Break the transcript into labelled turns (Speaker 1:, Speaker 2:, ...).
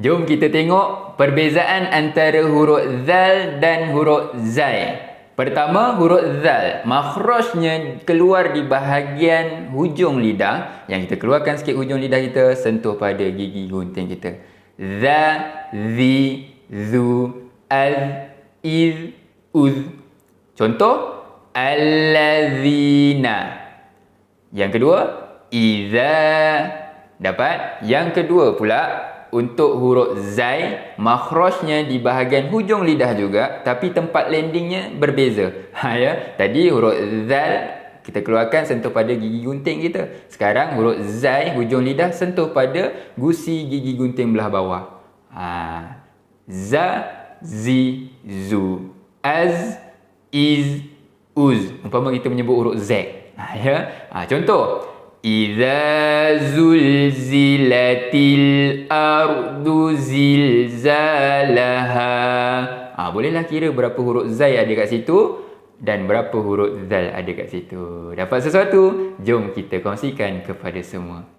Speaker 1: Jom kita tengok perbezaan antara huruf zal dan huruf zai. Pertama, huruf zal. Makhrajnya keluar di bahagian hujung lidah. Yang kita keluarkan sikit hujung lidah kita, sentuh pada gigi gunting kita. Za, zi, zu, az, iz, uz. Contoh, allazina. Yang kedua, iza. Dapat? Yang kedua pula, untuk huruf zai, makhrajnya di bahagian hujung lidah juga, tapi tempat landingnya berbeza. Ha ya. Tadi huruf zal kita keluarkan sentuh pada gigi gunting kita. Sekarang huruf zai hujung lidah sentuh pada gusi gigi gunting belah bawah. Ha. Za, zi, zu, az, iz, uz. Umpama kita menyebut huruf z. Ha ya. Ha contoh Iza zulzilatil ardu zilzalaha. Ha, bolehlah kira berapa huruf zai ada kat situ dan berapa huruf zal ada kat situ. Dapat sesuatu? Jom kita kongsikan kepada semua.